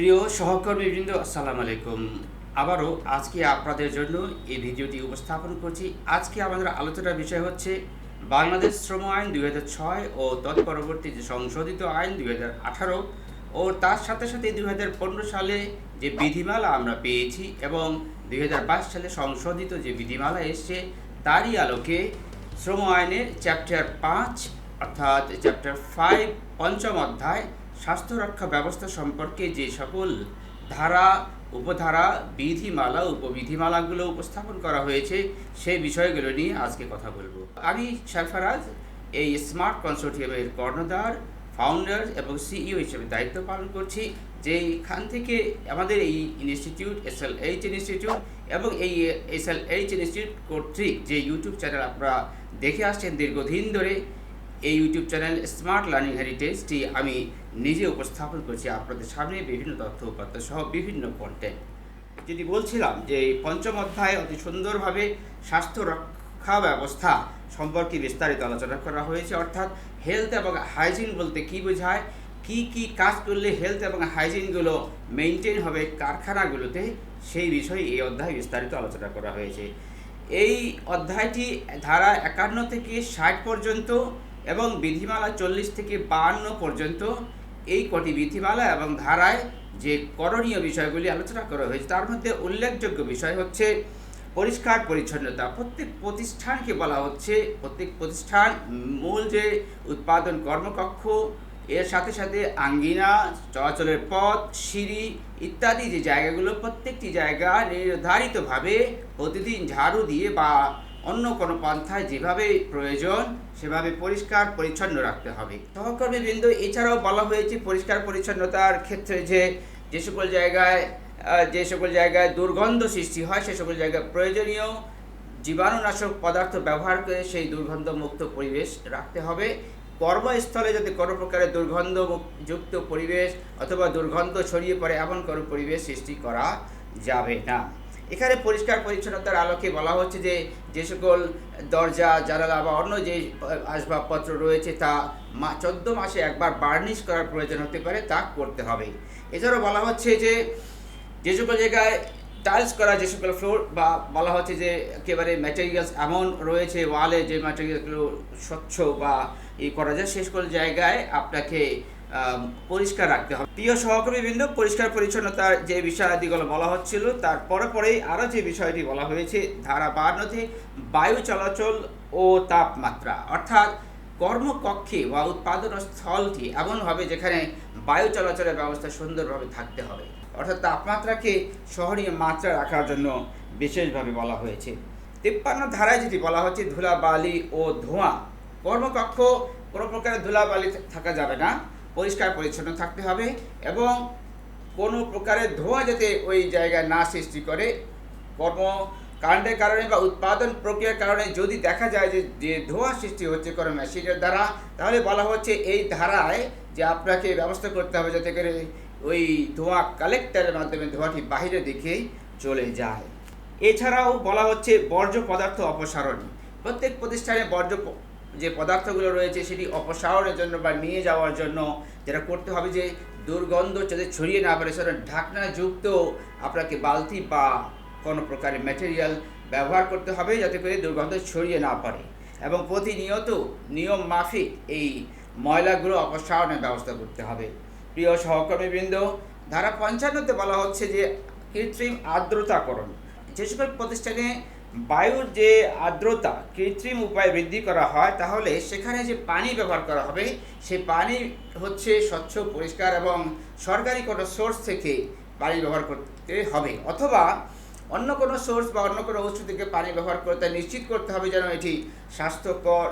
প্রিয় সহকর্মীবৃন্দ আসসালামু আলাইকুম। আবারও আজকে আপনাদের জন্য এই ভিডিওটি উপস্থাপন করছি। আজকে আমাদের আলোচনার বিষয় হচ্ছে বাংলাদেশ শ্রম আইন দুই ছয় ও তৎপরবর্তী যে সংশোধিত আইন দুই আঠারো ও তার সাথে সাথে দু হাজার পনেরো সালে যে বিধিমালা আমরা পেয়েছি এবং দু হাজার বাইশ সালে সংশোধিত যে বিধিমালা এসছে, তারই আলোকে শ্রম আইনের চ্যাপ্টার পাঁচ অর্থাৎ চ্যাপ্টার ফাইভ পঞ্চম অধ্যায় স্বাস্থ্য রক্ষা ব্যবস্থা সম্পর্কে যে সকল ধারা, উপধারা, বিধিমালা, উপবিধিমালাগুলো উপস্থাপন করা হয়েছে সেই বিষয়গুলো নিয়ে আজকে কথা বলব। আমি সারফারাজ এই স্মার্ট কনসোর্টিয়ামের কর্ণধার ফাউন্ডার এবং সিইও হিসেবে দায়িত্ব পালন করছি, যে যেখান থেকে আমাদের এই institute S L H institute এবং এই এস এল এইচ ইনস্টিটিউট কর্তৃক যে ইউটিউব চ্যানেল আপনারা দেখে আসছেন দীর্ঘদিন ধরে এই ইউটিউব চ্যানেল স্মার্ট লার্নিং হেরিটেজটি আমি নিজে উপস্থাপন করছি আপনাদের সামনে বিভিন্ন তথ্য, উপাত্ত সহ বিভিন্ন কন্টেন্ট যদি বলছিলাম যে পঞ্চম অধ্যায়ে অতি সুন্দরভাবে স্বাস্থ্য রক্ষা ব্যবস্থা সম্পর্কে বিস্তারিত আলোচনা করা হয়েছে। অর্থাৎ হেলথ এবং হাইজিন বলতে কি বোঝায়? কি কি কাজ করলে হেলথ এবং হাইজিনগুলো মেনটেন হবে? কারখানাগুলোতে? সেই বিষয়ে এই অধ্যায়ে বিস্তারিত আলোচনা করা হয়েছে। এই অধ্যায়টি ধারা একান্ন থেকে ষাট পর্যন্ত এবং বিধিমালা চল্লিশ থেকে বাহান্ন পর্যন্ত এই কটি বিধিমালা এবং ধারায় যে করণীয় বিষয়গুলি আলোচনা করা হয়েছে, তার মধ্যে উল্লেখযোগ্য বিষয় হচ্ছে পরিষ্কার পরিচ্ছন্নতা। প্রত্যেক প্রতিষ্ঠানকে বলা হচ্ছে, প্রত্যেক প্রতিষ্ঠান মূল যে উৎপাদন কর্মকক্ষ, এর সাথে সাথে আঙ্গিনা, চলাচলের পথ, সিঁড়ি ইত্যাদি যে জায়গাগুলো প্রত্যেকটি জায়গা নির্ধারিতভাবে প্রতিদিন ঝাড়ু দিয়ে বা অন্য কোনো পন্থায় যেভাবে প্রয়োজন, সেভাবে পরিষ্কার পরিচ্ছন্ন রাখতে হবে। সহকর্মী বিন্দু এছাড়াও বলা হয়েছে পরিষ্কার পরিচ্ছন্নতার ক্ষেত্রে যে যে সকল জায়গায় যে সকল জায়গায় দুর্গন্ধ সৃষ্টি হয়, সে সকল জায়গায় প্রয়োজনীয় জীবাণুনাশক পদার্থ ব্যবহার করে সেই দুর্গন্ধমুক্ত পরিবেশ রাখতে হবে। কর্মস্থলে যাতে কোনো প্রকারের দুর্গন্ধ যুক্ত পরিবেশ অথবা দুর্গন্ধ ছড়িয়ে পড়ে, এমন কোনো পরিবেশ সৃষ্টি করা যাবে না। এখানে পরিষ্কার পরিচ্ছন্নতার আলোকে বলা হচ্ছে যে যে সকল দরজা, জানালা বা অন্য যে আসবাবপত্র রয়েছে তা মা, চোদ্দ মাসে একবার বার্নিশ করার প্রয়োজন হতে পারে, তা করতে হবে। এছাড়াও বলা হচ্ছে যে যে সকল জায়গায় টাইলস করা, যে সকল ফ্লোর বা বলা হচ্ছে যে, একেবারে ম্যাটেরিয়ালস এমন রয়েছে ওয়ালে যে ম্যাটেরিয়ালগুলো স্বচ্ছ বা ই করা যায়, সে সকল জায়গায় আপনাকে পরিষ্কার রাখতে হবে। প্রিয় সহকর্মীবৃন্দ, পরিষ্কার পরিচ্ছন্নতার যে বিষয়াদিগুলো বলা হচ্ছিল, তার পরে পরেই আরও যে বিষয়টি বলা হয়েছে, ধারা বান্নতে বায়ু চলাচল ও তাপমাত্রা। অর্থাৎ কর্মকক্ষে বা উৎপাদন স্থলটি এমনভাবে যেখানে বায়ু চলাচলের ব্যবস্থা সুন্দরভাবে থাকতে হবে। অর্থাৎ তাপমাত্রাকে সহনীয় মাত্রা রাখার জন্য বিশেষভাবে বলা হয়েছে। তিপ্পান্ন ধারায় যেটি বলা হচ্ছে, ধুলাবালি ও ধোঁয়া। কর্মকক্ষ কোনো প্রকারের ধুলাবালি থাকা যাবে না। পরিষ্কার পরিচ্ছন্ন থাকতে হবে এবং কোনো প্রকারের ধোঁয়া যাতে ওই জায়গায় না সৃষ্টি করে। কর্মকাণ্ডের কারণে বা উৎপাদন প্রক্রিয়ার কারণে যদি দেখা যায় যে যে ধোঁয়া সৃষ্টি হচ্ছে কোনো মেশিনের দ্বারা, তাহলে বলা হচ্ছে এই ধারায় যে আপনাকে ব্যবস্থা করতে হবে যাতে করে ওই ধোঁয়া কালেক্টরের মাধ্যমে ধোঁয়াটি বাইরের দিকে চলে যায়। এছাড়াও বলা হচ্ছে বর্জ্য পদার্থ অপসারণ। প্রত্যেক প্রতিষ্ঠানে বর্জ্য যে পদার্থগুলো রয়েছে সেটি অপসারণের জন্য বা নিয়ে যাওয়ার জন্য যেটা করতে হবে যে দুর্গন্ধ যাতে ছড়িয়ে না পড়ে সেটা ঢাকনাযুক্ত আপনাকে বালতি বা কোনো প্রকারের ম্যাটেরিয়াল ব্যবহার করতে হবে যাতে করে দুর্গন্ধ ছড়িয়ে না পারে এবং প্রতিনিয়ত নিয়ম মাফিক এই ময়লাগুলো অপসারণের ব্যবস্থা করতে হবে। প্রিয় সহকর্মীবৃন্দ, ধারা পঞ্চান্নতে বলা হচ্ছে যে কৃত্রিম আর্দ্রতাকরণ যে সকল প্রতিষ্ঠানে বায়ুর যে আর্দ্রতা কৃত্রিম উপায়ে বৃদ্ধি করা হয়, তাহলে সেখানে যে পানি ব্যবহার করা হবে সেই পানি হচ্ছে স্বচ্ছ, পরিষ্কার এবং সরকারি কোনো সোর্স থেকে পানি ব্যবহার করতে হবে। অথবা অন্য কোনো সোর্স বা অন্য কোনো উৎস থেকে পানি ব্যবহার করতে নিশ্চিত করতে হবে যেন এটি স্বাস্থ্যকর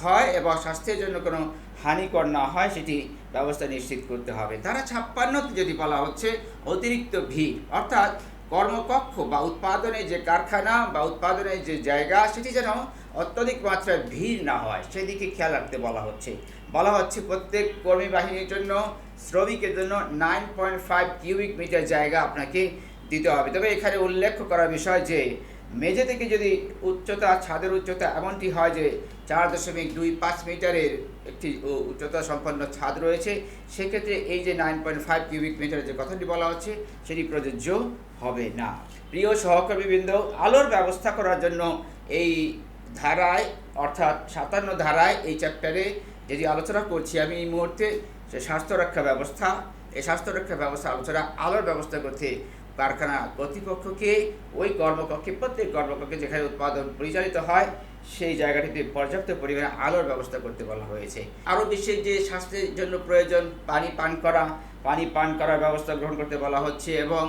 হয় এবং স্বাস্থ্যের জন্য কোনো হানিকর না হয়, সেটি ব্যবস্থা নিশ্চিত করতে হবে। তারা ছাপ্পান্নতে যদি বলা হচ্ছে, অতিরিক্ত ভিড়, অর্থাৎ কর্মকক্ষ বা উৎপাদনের যে কারখানা বা উৎপাদনের যে জায়গা, সেটি যেন অত্যধিক মাত্রায় ভিড় না হয়। সেদিকে খেয়াল রাখতে বলা হচ্ছে। বলা হচ্ছে প্রত্যেক কর্মী বাহিনীর জন্য, শ্রমিকের জন্য nine point five cubic metre জায়গা আপনাকে দিতে হবে। তবে এখানে উল্লেখ করার বিষয় যে, মেঝে থেকে যদি উচ্চতা, ছাদের উচ্চতা এমনটি হয় যে, চার দশমিক দুই পাঁচ মিটারের একটি উচ্চতা সম্পন্ন ছাদ রয়েছে, সেক্ষেত্রে এই যে নাইন পয়েন্ট ফাইভ কিউবিক মিটারের যে কথাটি বলা হচ্ছে, সেটি প্রযোজ্য হবে না। প্রিয় সহকর্মীবৃন্দ, আলোর ব্যবস্থা করার জন্য এই ধারায়, অর্থাৎ সাতান্ন ধারায় এই চ্যাপ্টারে যেটি আলোচনা করছি আমি এই মুহূর্তে, সে স্বাস্থ্য রক্ষা ব্যবস্থা, এই স্বাস্থ্য রক্ষা ব্যবস্থা আলোচনা, আলোর ব্যবস্থা করতে কারখানা কর্তৃপক্ষকে, ওই কর্মকক্ষে, প্রত্যেক কর্মকক্ষে যেখানে উৎপাদন পরিচালিত হয়, সেই জায়গাটিতে পর্যাপ্ত পরিমাণে আলোর ব্যবস্থা করতে বলা হয়েছে। আরও বিশ্বের যে স্বাস্থ্যের জন্য প্রয়োজন, পানি পান করা, পানি পান করার ব্যবস্থা গ্রহণ করতে বলা হচ্ছে এবং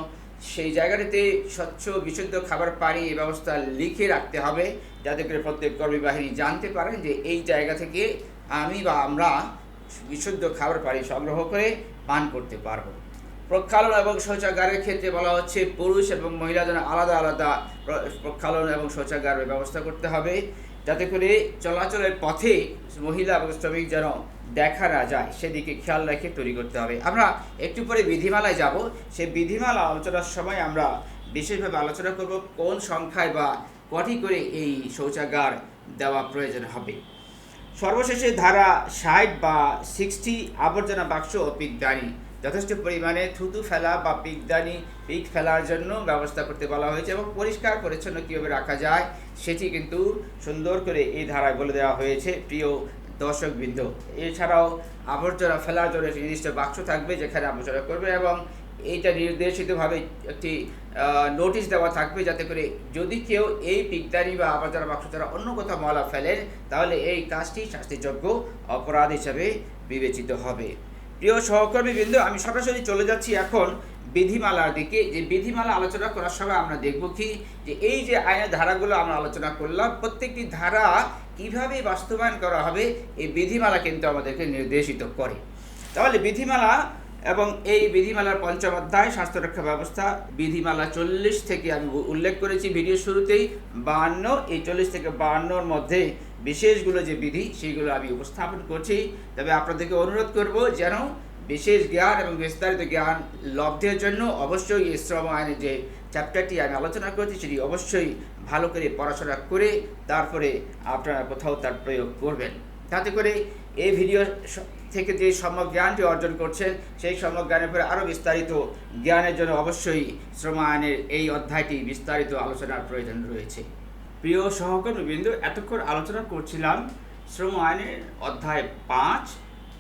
সেই জায়গাটিতে স্বচ্ছ, বিশুদ্ধ খাবার পানি এই ব্যবস্থা লিখে রাখতে হবে, যাতে করে প্রত্যেক কর্মী বাহিনী জানতে পারেন যে এই জায়গা থেকে আমি বা আমরা বিশুদ্ধ খাবার পানি সংগ্রহ করে পান করতে পারব। প্রক্ষালন এবং শৌচাগারের ক্ষেত্রে বলা হচ্ছে পুরুষ এবং মহিলা যেন আলাদা আলাদা প্রক্ষালন এবং শৌচাগারের ব্যবস্থা করতে হবে। যাতে করে চলাচলের পথে মহিলা এবং শ্রমিক যেন দেখা না যায়, সেদিকে খেয়াল রেখে তৈরি করতে হবে। আমরা একটু পরে বিধিমালায় যাব। সেই বিধিমালা আলোচনার সময় আমরা বিশেষভাবে আলোচনা করব কোন সংখ্যায় বা কটি করে এই শৌচাগার দেওয়া প্রয়োজন হবে। সর্বশেষে ধারা ষাট বা সিক্সটি আবর্জনা বাক্স ও পিকদানি যথেষ্ট পরিমাণে থুতু ফেলা বা পিকদানি, পিক ফেলার জন্য ব্যবস্থা করতে বলা হয়েছে এবং পরিষ্কার পরিচ্ছন্ন কীভাবে রাখা যায়, সেটি কিন্তু সুন্দর করে এই ধারায় বলে দেওয়া হয়েছে, প্রিয় দর্শকবৃন্দ। এছাড়াও আবর্জনা ফেলার জন্য একটি নির্দিষ্ট বাক্স থাকবে যেখানে আবর্জনা করবে এবং এইটা নির্দেশিতভাবে একটি নোটিশ দেওয়া থাকবে যাতে করে যদি কেউ এই পিকদারি বা আবর্জনা বাক্স ছাড়া অন্য কোথাও ময়লা ফেলেন তাহলে এই কাজটি শাস্তিযোগ্য অপরাধ হিসাবে বিবেচিত হবে। প্রিয় সহকর্মী সহকর্মীবৃন্দ আমি সরাসরি চলে যাচ্ছি এখন বিধিমালার দিকে। যে বিধিমালা আলোচনা করার সময় আমরা দেখব কি? যে এই যে আইনের ধারাগুলো আমরা আলোচনা করলাম, প্রত্যেকটি ধারা কীভাবে বাস্তবায়ন করা হবে, এই বিধিমালা কিন্তু আমাদেরকে নির্দেশিত করে। তাহলে বিধিমালা এবং এই বিধিমালার পঞ্চম অধ্যায়, স্বাস্থ্য রক্ষা ব্যবস্থা, বিধিমালা চল্লিশ থেকে আমি উল্লেখ করেছি ভিডিও শুরুতেই বাহান্ন এই চল্লিশ থেকে বাহান্নর মধ্যে বিশেষগুলো যে বিধি, সেইগুলো আমি উপস্থাপন করছি। তবে আপনাদেরকে অনুরোধ করব যেন বিশেষ জ্ঞান এবং বিস্তারিত জ্ঞান লব্ধের জন্য অবশ্যই এই শ্রম আইনের যে চ্যাপ্টারটি আমি আলোচনা করছি, সেটি অবশ্যই ভালো করে পড়াশোনা করে তারপরে আপনারা কোথাও তার প্রয়োগ করবেন। তাতে করে এই ভিডিও থেকে যে সম্যক জ্ঞানটি অর্জন করছেন, সেই সম্যক জ্ঞানের পরে আরও বিস্তারিত জ্ঞানের জন্য অবশ্যই শ্রম আইনের এই অধ্যায়টি বিস্তারিত আলোচনার প্রয়োজন রয়েছে। প্রিয় সহকর্মীবৃন্দ এতক্ষণ আলোচনা করছিলাম শ্রম আইনের অধ্যায় পাঁচ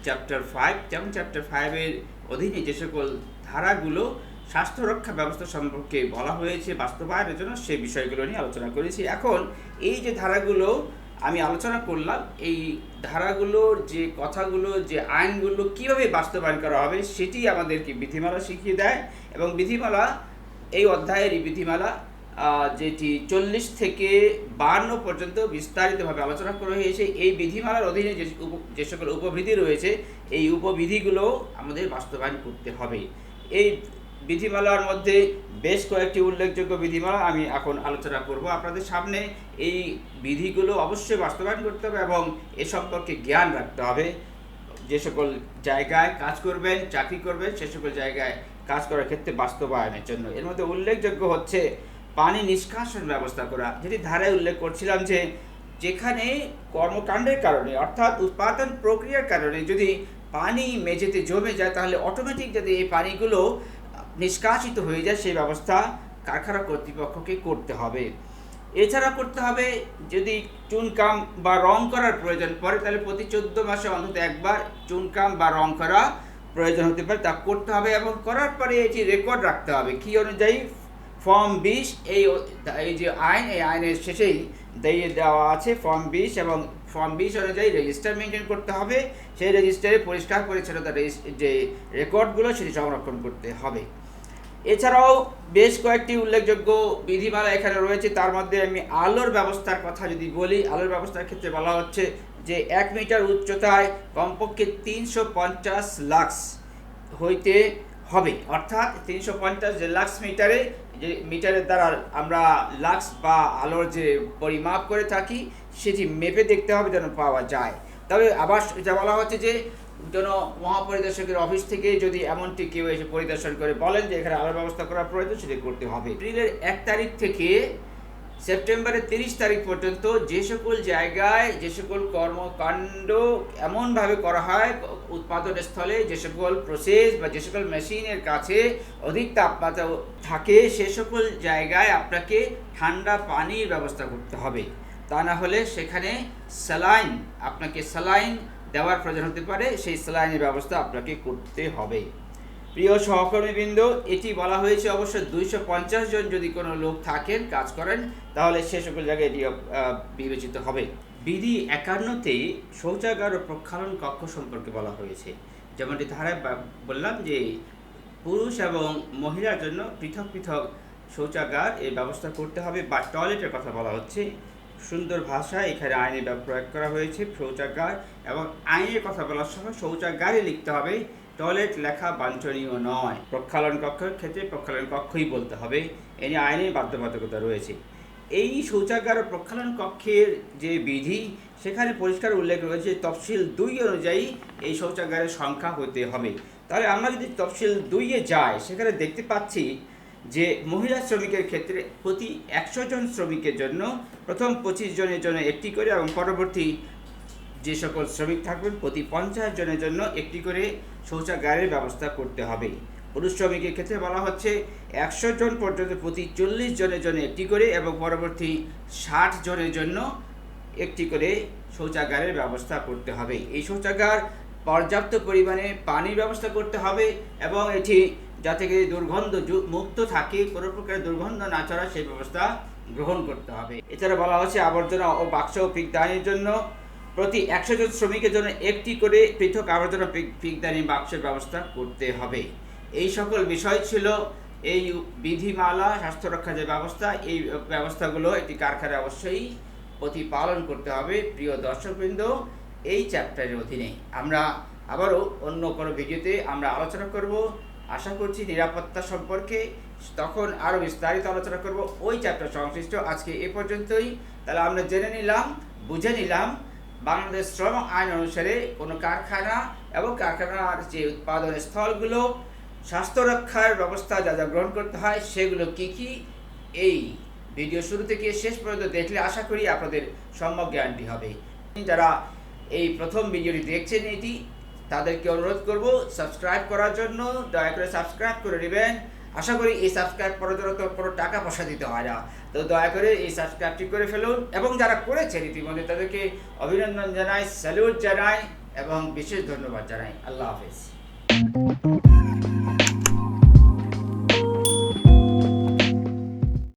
চ্যাপ্টার ফাইভ যেমন চ্যাপ্টার ফাইভের অধীনে যে সকল ধারাগুলো স্বাস্থ্য রক্ষা ব্যবস্থা সম্পর্কে বলা হয়েছে, বাস্তবায়নের জন্য সেই বিষয়গুলো নিয়ে আলোচনা করেছি। এখন এই যে ধারাগুলো আমি আলোচনা করলাম, এই ধারাগুলোর যে কথাগুলো, যে আইনগুলো কীভাবে বাস্তবায়ন করা হবে সেটি আমাদেরকে বিধিমালা শিখিয়ে দেয় এবং বিধিমালা, এই অধ্যায়ের এই বিধিমালা যেটি চল্লিশ থেকে বাহান্ন পর্যন্ত বিস্তারিতভাবে আলোচনা করা হয়েছে। এই বিধিমালার অধীনে যে যে সকল উপবিধি রয়েছে, এই উপবিধিগুলো আমাদের বাস্তবায়ন করতে হবে। এই বিধিমালার মধ্যে বেশ কয়েকটি উল্লেখযোগ্য বিধিমালা আমি এখন আলোচনা করব। আপনাদের সামনে এই বিধিগুলো অবশ্যই বাস্তবায়ন করতে হবে এবং এ সম্পর্কে জ্ঞান রাখতে হবে। যে সকল জায়গায় কাজ করবেন, চাকরি করবেন, সে সকল জায়গায় কাজ করার ক্ষেত্রে বাস্তবায়নের জন্য। এর মধ্যে উল্লেখযোগ্য হচ্ছে পানি নিষ্কাশন ব্যবস্থা করা, যেটি ধারায় উল্লেখ করছিলাম যে যেখানে কর্মকাণ্ডের কারণে, অর্থাৎ উৎপাদন প্রক্রিয়ার কারণে যদি পানি মেঝেতে জমে যায়, তাহলে অটোমেটিক যাতে এই পানিগুলো নিষ্কাশিত হয়ে যায়, সেই ব্যবস্থা কারখানা কর্তৃপক্ষকে করতে হবে। এছাড়া করতে হবে যদি চুনকাম বা রং করার প্রয়োজন পড়ে, তাহলে প্রতি চোদ্দ মাসে অন্তত একবার চুনকাম বা রং করা প্রয়োজন হতে পারে, তা করতে হবে এবং করার পরে এটি রেকর্ড রাখতে হবে। কি অনুযায়ী? ফর্ম বিশ, এই এই যে আইন, এই আইনের শেষেই দিয়ে দেওয়া আছে ফর্ম বিশ এবং ফর্ম বিশ অনুযায়ী রেজিস্টার মেনটেন করতে হবে। সেই রেজিস্টারে পরিষ্কার পরিচ্ছন্নতা যে রেকর্ডগুলো সেটি সংরক্ষণ করতে হবে। এছাড়াও বেশ কয়েকটি উল্লেখযোগ্য বিধিমালা এখানে রয়েছে। তার মধ্যে আমি আলোর ব্যবস্থার কথা যদি বলি, আলোর ব্যবস্থার ক্ষেত্রে বলা হচ্ছে যে এক মিটার উচ্চতায় কমপক্ষে তিনশো পঞ্চাশ লাক্স হইতে হবে। অর্থাৎ তিনশো পঞ্চাশ লাক্স মিটারে যে মিটারের দ্বারা আমরা লাক্স বা আলোর যে পরিমাপ করে থাকি, সেটি মেপে দেখতে হবে যেন পাওয়া যায়। তবে আবার যা বলা হচ্ছে যে, যেন মহাপরিদর্শকের অফিস থেকে যদি এমনটি কেউ এসে পরিদর্শন করে বলেন যে, এখানে আলোর ব্যবস্থা করা প্রয়োজন, সেটি করতে হবে। এপ্রিলের এক তারিখ থেকে সেপ্টেম্বরের তিরিশ তারিখ পর্যন্ত যে সকল জায়গায় যে সকল কর্মকাণ্ড এমনভাবে করা হয়, উৎপাদন স্থলে যে সকল প্রসেস বা যে সকল মেশিনের কাছে অধিক তাপমাত্রা থাকে, সে সকল জায়গায় আপনাকে ঠান্ডা পানির ব্যবস্থা করতে হবে। তা না হলে সেখানে স্যালাইন আপনাকে স্যালাইন দেওয়ার প্রয়োজন হতে পারে, সেই স্যালাইনের ব্যবস্থা আপনাকে করতে হবে। প্রিয় সহকর্মীবৃন্দ, এটি বলা হয়েছে অবশ্য দুইশো পঞ্চাশ জন যদি কোনো লোক থাকেন, কাজ করেন, তাহলে সে সকল জায়গায় এটি বিবেচিত হবে। বিধি একান্নতেই শৌচাগার ও প্রক্ষালন কক্ষ সম্পর্কে বলা হয়েছে। যেমনটি ধারায় বললাম যে, পুরুষ এবং মহিলার জন্য পৃথক পৃথক শৌচাগার এর ব্যবস্থা করতে হবে বা টয়লেটের কথা বলা হচ্ছে। সুন্দর ভাষায় এখানে আইনে প্রয়োগ করা হয়েছে শৌচাগার এবং আইনের কথা বলার সময় শৌচাগারে লিখতে হবে। টয়লেট লেখা বাঞ্ছনীয় নয়। প্রক্ষালন কক্ষের ক্ষেত্রে প্রক্ষালন কক্ষই বলতে হবে। এ নিয়ে আইনের বাধ্যবাধকতা রয়েছে। এই শৌচাগার প্রক্ষালন কক্ষের যে বিধি, সেখানে পরিষ্কার উল্লেখ রয়েছে, তফসিল দুই অনুযায়ী এই শৌচাগারের সংখ্যা হতে হবে। তাহলে আমরা যদি তফসিল দুইয়ে যাই, সেখানে দেখতে পাচ্ছি যে মহিলা শ্রমিকের ক্ষেত্রে প্রতি একশো জন শ্রমিকের জন্য প্রথম পঁচিশ জনের জন্য একটি করে এবং পরবর্তী যে সকল শ্রমিক থাকবেন, প্রতি পঞ্চাশ জনের জন্য একটি করে শৌচাগারের ব্যবস্থা করতে হবে। পুরুষ শ্রমিকের ক্ষেত্রে বলা হচ্ছে, একশো জন পর্যন্ত প্রতি চল্লিশ জনের জন্য একটি করে এবং পরবর্তী ষাট জনের জন্য একটি করে শৌচাগারের ব্যবস্থা করতে হবে। এই শৌচাগার পর্যাপ্ত পরিমাণে পানির ব্যবস্থা করতে হবে এবং এটি যাতে করে দুর্গন্ধ মুক্ত থাকে, কোনো প্রকার দুর্গন্ধ না ছড়া সেই ব্যবস্থা গ্রহণ করতে হবে। এছাড়া বলা হচ্ছে, আবর্জনা ও বাক্স পিকদানির জন্য প্রতি একশো জন শ্রমিকের জন্য একটি করে পৃথক আবর্জনা পিক- পিকদানি বাক্সের ব্যবস্থা করতে হবে। এই সকল বিষয় ছিল এই বিধিমালা, স্বাস্থ্য রক্ষা যে ব্যবস্থা, এই ব্যবস্থাগুলো একটি কারখানায় অবশ্যই প্রতিপালন করতে হবে। প্রিয় দর্শকবৃন্দ, এই চ্যাপ্টারের অধীনে আমরা আবারও অন্য কোনো ভিডিওতে আমরা আলোচনা করব। আশা করছি নিরাপত্তা সম্পর্কে তখন আরও বিস্তারিত আলোচনা করব। ওই চ্যাপ্টার সংশ্লিষ্ট আজকে এ পর্যন্তই। তাহলে আমরা জেনে নিলাম, বুঝে নিলাম বাংলাদেশ শ্রম আইন অনুসারে কোনো কারখানা এবং কারখানার যে উৎপাদন স্থলগুলো, স্বাস্থ্য রক্ষার ব্যবস্থা যা যা গ্রহণ করতে হয়, সেগুলো কি কি? এই ভিডিও শুরু থেকে শেষ পর্যন্ত দেখলে আশা করি আপনাদের সম্যক জ্ঞানটি হবে। যারা এই প্রথম ভিডিওটি দেখছেন এটি, তাদেরকে অনুরোধ করব, সাবস্ক্রাইব করার জন্য দয়া করে সাবস্ক্রাইব করে নেবেন। আশা করি এই সাবস্ক্রাইব করার জন্য তো কোনো টাকা পয়সা দিতে হয় না, তো দয়া করে এই সাবস্ক্রাইবটি করে ফেলুন। এবং যারা করেছেন ইতিমধ্যে, তাদেরকে অভিনন্দন জানাই স্যালুট জানাই, এবং বিশেষ ধন্যবাদ জানাই। আল্লাহ হাফেজ।